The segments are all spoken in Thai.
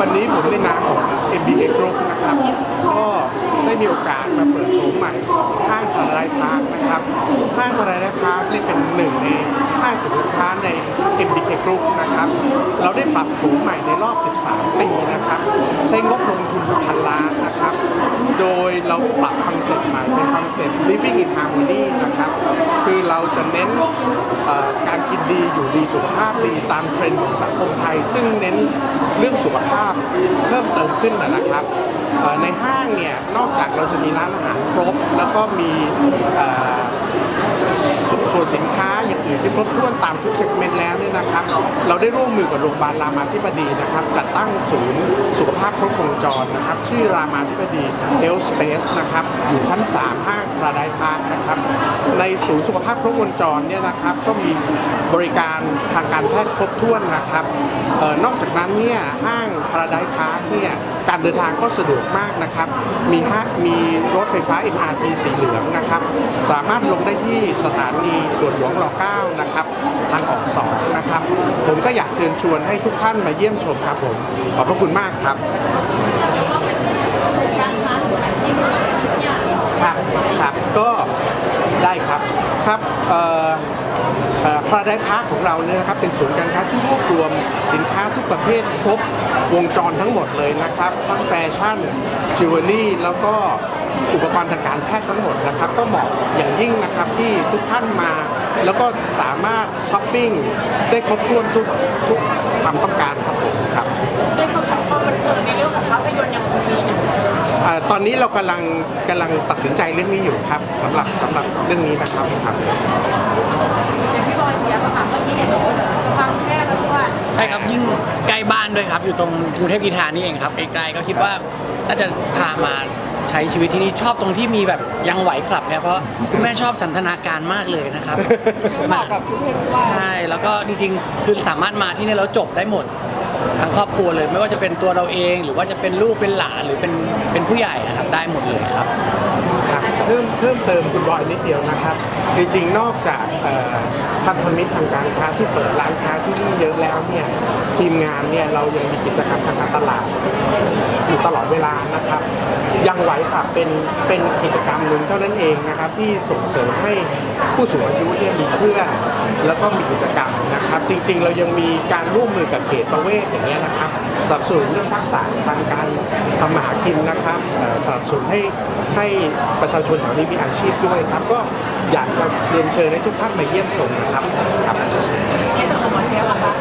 วันนี้ผมในนามของ MBA Group นะครับ ก็ได้มีโอกาสมาเปิดโฉมใหม่ของห้างพารายพาร์คนะครับห้างพารายพาร์คนี่เป็นหนึ่งในห้างสินค้าใน MBK Group นะครับ เราได้ปรับโฉมใหม่ในรอบ 13 ปีนะครับ ใช้งบลงทุนพันล้านนะครับ โดยเราปรับคอนเซ็ปต์ใหม่เป็นคอนเซ็ปต์ living in harmony นะครับ คือเราจะเน้นการกินดีอยู่ดีสุขภาพดีตามเทรนด์ของสังคมไทย ซึ่งเน้นเรื่องสุขภาพเพิ่มเติมขึ้นนะนะครับ ในห้างเนี่ย นอกจากเราจะมีร้านอาหารครบ แล้วก็มีสส่วนสินค้าอย่าง ที่ครบถ้วนตามทุกเซกเมนต์แล้วเนี่ยนะครับ เราได้ร่วมมือกับโรงพยาบาลรามาธิบดีนะครับ จัดตั้งศูนย์สุขภาพครบวงจรนะครับ ชื่อรามาธิบดี Health Space นะครับ อยู่ชั้น 3 ห้างพระไดพาร์คนะครับ ในศูนย์สุขภาพครบวงจรเนี่ยนะครับ ก็มีบริการทางการแพทย์ครบถ้วนนะครับออนอกจากนั้นเนี่ยห้างพระไดพาร์คเนี่ย การเดินทางก็สะดวกมากนะครับ มีห้ามีรถไฟฟ้า MRT สีเหลืองนะครับ สามารถลงได้ที่สถานีสวนหลวงร9นะครับ ทางออก2นะครับ ผมก็อยากเชิญชวนให้ทุกท่านมาเยี่ยมชมครับผม ขอบพระคุณมากครับเรียกว่าเป็นศูนย์การค้าหรืออาชีพของทุกอย่างครับครับก็ได้ครับครับเอ่อ พาราไดพาร์คของเราเนี่ยนะครับเป็นศูนย์การค้าที่รวบรวมสินค้าทุกประเภทครบวงจรทั้งหมดเลยนะครับทั้งแฟชั่นจิวเวลรี่แล้วก็อุปกรณ์ทางการแพทย์ทั้งหมดนะครับ ก็เหมาะอย่างยิ่งนะครับที่ทุกท่านมา แล้วก็สามารถช้อปปิ้งได้ครบถ้วนทุกทุกความต้องการครับผมครับในส่วนของความบันเทิงในเรื่องของ อ่อตอนนี้เรากำลังกำลังตัดสินใจเรื่องนี้อยู่ครับสำหรับสำหรับเรื่องนี้นะครับครับอย่างพี่บอยเดียค่ะเมื่อกี้เห็นบอกว่าจะฟังแค่แล้วด้วยใช่ครับยิ่งใกล้บ้านด้วยครับอยู่ตรงกรุงเทพกีฬานี่เองครับไกลๆก็คิดว่าน่าจะพามาใช้ชีวิตที่นี่ชอบตรงที่มีแบบยังไหวกลับเนี่ยเพราะคุณแม่ชอบสันทนาการมากเลยนะครับ เหมาะกับทุกเพศทุกวัยใช่แล้วก็จริงๆ คือสามารถมาที่นี่แล้วจบได้หมด ทั้งครอบครัวเลย ไม่ว่าจะเป็นตัวเราเอง หรือว่าจะเป็นลูกเป็นหลานหรือเป็นเป็นผู้ใหญ่นะครับได้หมดเลยครับ ครับเพิ่มเพิ่มเติมคุณบอยนิดเดียวนะครับ จริงๆ นอกจากเอ่อพันธมิตรทางการค้าที่เปิดร้านค้าที่นี่เยอะแล้วเนี่ยทีมงานเนี่ยเรายังมีกิจกรรมทางการตลาดอยู่ตลอดเวลานะครับ ยังไหวค่ะเป็นเป็นกิจกรรมหนึ่งเท่านั้นเองนะครับ ที่ส่งเสริมให้ผู้สูงอายุเนี่ยมีเพื่อน แล้วก็มีกิจกรรมนะครับ จริงๆ เรายังมีการร่วมมือกับเขตประเวศอย่างเงี้ยนะครับสนับสนุนเรื่องทักษะทางการทำมาหากินนะครับเอ่อสนับสนุนให้ให้ประชาชนแถวนี้มีอาชีพด้วยครับ ก็อยากจะเรียนเชิญให้ทุกท่านมาเยี่ยมชมนะครับครับในส่วนของหมอเจี๊ยบอะคะ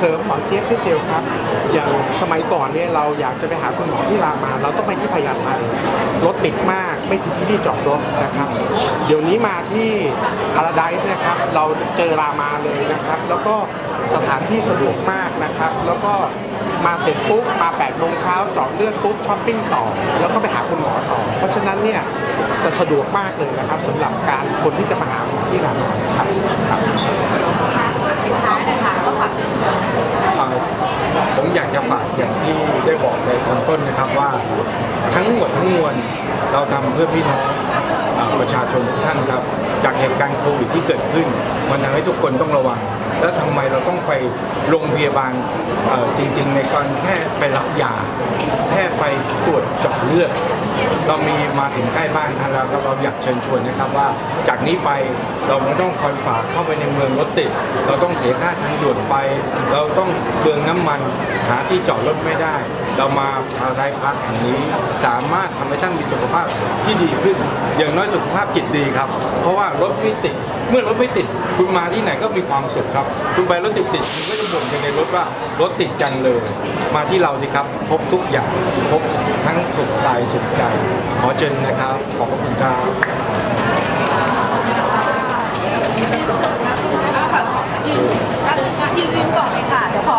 เสริมหมอเจี๊ยบนิดเดียวครับ อย่างสมัยก่อนเนี่ยเราอยากจะไปหาคุณหมอที่รามา เราต้องไปที่พญาไทรถติดมากไม่ถึงที่ที่จอดรถนะครับ เดี๋ยวนี้มาที่พาราไดส์นะครับ เราเจอรามาเลยนะครับ แล้วก็สถานที่สะดวกมากนะครับ แล้วก็มาเสร็จปุ๊บมา8โมงเช้าจอดเลือดปุ๊บช้อปปิ้งต่อ แล้วก็ไปหาคุณหมอต่อ เพราะฉะนั้นเนี่ยจะสะดวกมากเลยนะครับสำหรับการคนที่จะมาหาหมอที่รามาครับครับ สุดท้ายเลยค่ะก็ฝากเชิญชวน อ่าผมอยากจะฝากอย่างที่ได้บอกในตอนต้นนะครับว่าทั้ งมดทั้งมวลเราทำเพื่อพี่น้องประชาชนทุกท่านครับจากเหตุการณ์โควิดที่เกิดขึ้น มันทำให้ทุกคนต้องระวัง แล้วทำไมเราต้องไปโรงพยาบาลจริง ๆ ในการแค่ไปรับยาแค่ไปตรวจเจาะเลือด เรามีมาถึงใกล้บ้านท่านแล้วก็เราอยากเชิญชวนนะครับว่า จากนี้ไปเราไม่ต้องคอยฝากเข้าไปในเมืองรถติด เราต้องเสียค่าทางด่วนไป เราต้องเปลืองน้ำมันหาที่จอดรถไม่ได้ เรามาพาได้พักแห่งนี้ สามารถทำให้ท่านมีสุขภาพที่ดีขึ้น อย่างน้อยสุขภาพจิตดีครับ เพราะว่ารถไม่ติด เมื่อรถไม่ติด คุณมาที่ไหนก็มีความสุขครับ คุณไปรถติดติดคุณก็จะบ่นกันในรถว่ารถติดจังเลย มาที่เราสิครับครบทุกอย่างครบทั้งสุขกายสุขใจ ขอเชิญนะครับ ขอบคุณครับยืนยืนก่อนเลยค่ะ เดี๋ยวขอ